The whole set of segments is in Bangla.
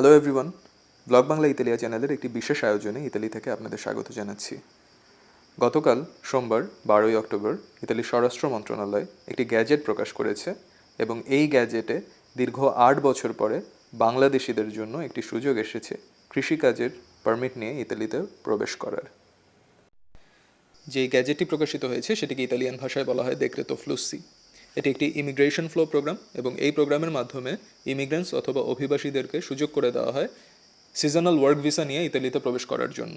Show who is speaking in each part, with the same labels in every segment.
Speaker 1: Hello everyone blog Bangla Italia চ্যানেলের একটি বিশেষ আয়োজনে ইতালি থেকে আপনাদের স্বাগত জানাচ্ছি। গতকাল সোমবার, বারোই অক্টোবর ইতালির স্বরাষ্ট্র মন্ত্রণালয় একটি গ্যাজেট প্রকাশ করেছে এবং এই গ্যাজেটে দীর্ঘ আট বছর পরে বাংলাদেশিদের জন্য একটি সুযোগ এসেছে কৃষিকাজের পারমিট নিয়ে ইতালিতে প্রবেশ করার। যে গ্যাজেটটি প্রকাশিত হয়েছে, সেটিকে ইতালিয়ান ভাষায় বলা হয় দেখরেতো ফ্লুসি এটি একটি ইমিগ্রেশন ফ্লো প্রোগ্রাম এবং এই প্রোগ্রামের মাধ্যমে ইমিগ্রেন্টস অথবা অভিবাসীদেরকে সুযোগ করে দেওয়া হয় সিজনাল ওয়ার্ক ভিসা নিয়ে ইতালিতে প্রবেশ করার জন্য।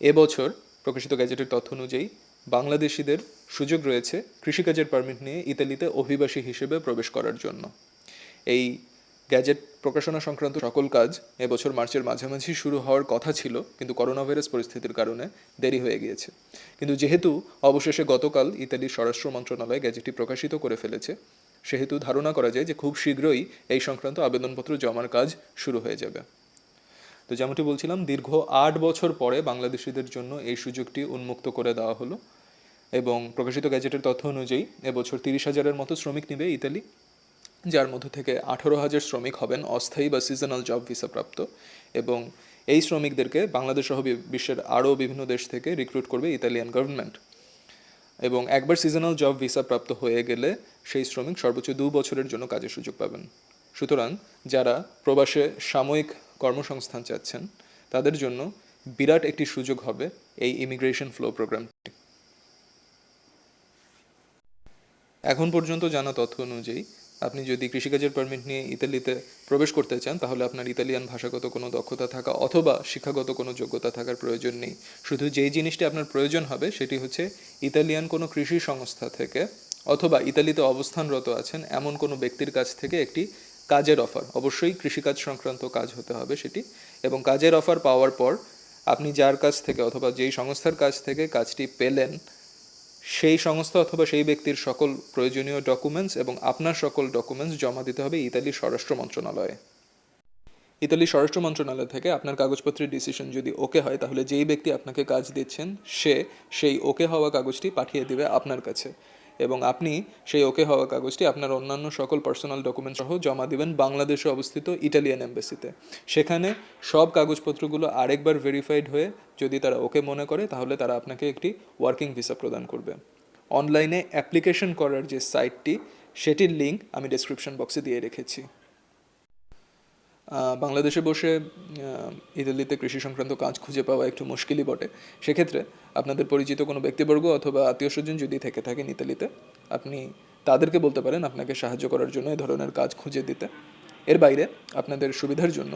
Speaker 1: এবছর প্রকাশিত গ্যাজেটের তথ্য অনুযায়ী বাংলাদেশিদের সুযোগ রয়েছে কৃষিকাজের পারমিট নিয়ে ইতালিতে অভিবাসী হিসেবে প্রবেশ করার জন্য। এই গ্যাজেট প্রকাশনা সংক্রান্ত সকল কাজ এবছর মার্চের মাঝামাঝি শুরু হওয়ার কথা ছিল, কিন্তু করোনা ভাইরাস পরিস্থিতির কারণে দেরি হয়ে গিয়েছে। কিন্তু যেহেতু অবশেষে গতকাল ইতালির স্বরাষ্ট্র মন্ত্রণালয় গ্যাজেটটি প্রকাশিত করে ফেলেছে, সেহেতু ধারণা করা যায় যে খুব শীঘ্রই এই সংক্রান্ত আবেদনপত্র জমার কাজ শুরু হয়ে যাবে। তো যেমনটি বলছিলাম, দীর্ঘ আট বছর পরে বাংলাদেশিদের জন্য এই সুযোগটি উন্মুক্ত করে দেওয়া হলো এবং প্রকাশিত গ্যাজেটের তথ্য অনুযায়ী এবছর তিরিশ হাজারের মতো শ্রমিক নেবে ইতালি। যার মধ্য থেকে আঠারো হাজার শ্রমিক হবেন অস্থায়ী বা সিজনাল জব ভিসাপ্রাপ্ত এবং এই শ্রমিকদেরকে বাংলাদেশ সহ বিশ্বের আরও বিভিন্ন দেশ থেকে রিক্রুট করবে ইতালিয়ান গভর্নমেন্ট এবং একবার সিজনাল জব ভিসা প্রাপ্ত হয়ে গেলে সেই শ্রমিক সর্বোচ্চ দু বছরের জন্য কাজের সুযোগ পাবেন। সুতরাং যারা প্রবাসে সাময়িক কর্মসংস্থান চাচ্ছেন, তাদের জন্য বিরাট একটি সুযোগ হবে এই ইমিগ্রেশন ফ্লো প্রোগ্রামটি এখন পর্যন্ত জানা তথ্য অনুযায়ী আপনি যদি কৃষিকাজের পারমিট নিয়ে ইতালিতে প্রবেশ করতে চান, তাহলে আপনার ইতালিয়ান ভাষাগত কোনো দক্ষতা থাকা অথবা শিক্ষাগত কোনো যোগ্যতা থাকার প্রয়োজন নেই। শুধু যেই জিনিসটি আপনার প্রয়োজন হবে, সেটি হচ্ছে ইতালিয়ান কোনো কৃষি সংস্থা থেকে অথবা ইতালিতে অবস্থানরত আছেন এমন কোনো ব্যক্তির কাছ থেকে একটি কাজের অফার অবশ্যই কৃষিকাজ সংক্রান্ত কাজ হতে হবে সেটি। এবং কাজের অফার পাওয়ার পর আপনি যার কাছ থেকে অথবা যেই সংস্থার কাছ থেকে কাজটি পেলেন সেই সংস্থা অথবা সেই ব্যক্তির সকল প্রয়োজনীয় ডকুমেন্টস এবং আপনার সকল ডকুমেন্টস জমা দিতে হবে ইতালির স্বরাষ্ট্র মন্ত্রণালয়ে। ইতালির স্বরাষ্ট্র মন্ত্রণালয় থেকে আপনার কাগজপত্রের ডিসিশন যদি ওকে হয়, তাহলে যেই ব্যক্তি আপনাকে কাজ দিচ্ছেন, সে সেই ওকে হওয়া কাগজটি পাঠিয়ে দেবে আপনার কাছে। এবং আপনি সেই ওকে হওয়া কাগজটি আপনার অন্যান্য সকল পার্সোনাল ডকুমেন্ট সহ জমা দিবেন বাংলাদেশে অবস্থিত ইটালিয়ান এম্বাসিতে। সেখানে সব কাগজপত্রগুলো আরেকবার ভেরিফাইড হয়ে যদি তারা ওকে মনে করে, তাহলে তারা আপনাকে একটি ওয়ার্কিং ভিসা প্রদান করবে। অনলাইনে অ্যাপ্লিকেশন করার যে সাইটটি সেটির লিঙ্ক আমি ডেসক্রিপশন বক্সে দিয়ে রেখেছি। বাংলাদেশে বসে ইতালিতে কৃষি সংক্রান্ত কাজ খুঁজে পাওয়া একটু মুশকিলই বটে। সেক্ষেত্রে আপনাদের পরিচিত কোনো ব্যক্তিবর্গ অথবা আত্মীয় স্বজন যদি থেকে থাকেন ইতালিতে, আপনি তাদেরকে বলতে পারেন আপনাকে সাহায্য করার জন্য এ ধরনের কাজ খুঁজে দিতে। এর বাইরে আপনাদের সুবিধার জন্য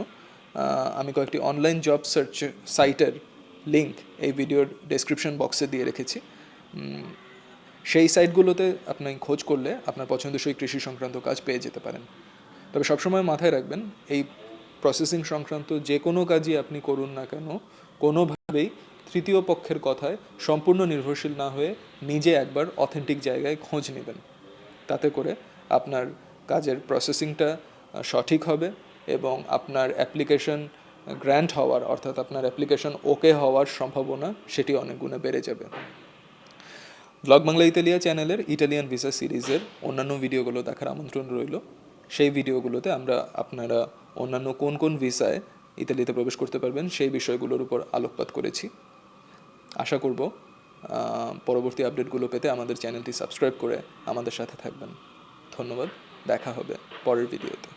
Speaker 1: আমি কয়েকটি অনলাইন জব সার্চ সাইটের লিঙ্ক এই ভিডিওর ডেসক্রিপশন বক্সে দিয়ে রেখেছি। সেই সাইটগুলোতে আপনি খোঁজ করলে আপনার পছন্দসই কৃষি সংক্রান্ত কাজ পেয়ে যেতে পারেন। তবে সবসময় মাথায় রাখবেন, এই প্রসেসিং সংক্রান্ত যে কোনো কাজই আপনি করুন না কেন, কোনোভাবেই তৃতীয় পক্ষের কথায় সম্পূর্ণ নির্ভরশীল না হয়ে নিজে একবার অথেন্টিক জায়গায় খোঁজ নেবেন। তাতে করে আপনার কাজের প্রসেসিংটা সঠিক হবে এবং আপনার অ্যাপ্লিকেশন গ্র্যান্ট হওয়ার, অর্থাৎ আপনার অ্যাপ্লিকেশন ওকে হওয়ার সম্ভাবনা সেটি অনেক গুণে বেড়ে যাবে। ব্লগ বাংলা ইতালিয়া চ্যানেলের ইটালিয়ান ভিসা সিরিজের অন্যান্য ভিডিওগুলো দেখার আমন্ত্রণ রইল। সেই ভিডিওগুলোতে আমরা আপনারা অন্যান্য কোন কোন ভিসায় ইতালিতে প্রবেশ করতে পারবেন সেই বিষয়গুলোর উপর আলোকপাত করেছি। আশা করব পরবর্তী আপডেটগুলো পেতে আমাদের চ্যানেলটি সাবস্ক্রাইব করে আমাদের সাথে থাকবেন। ধন্যবাদ, দেখা হবে পরের ভিডিওতে।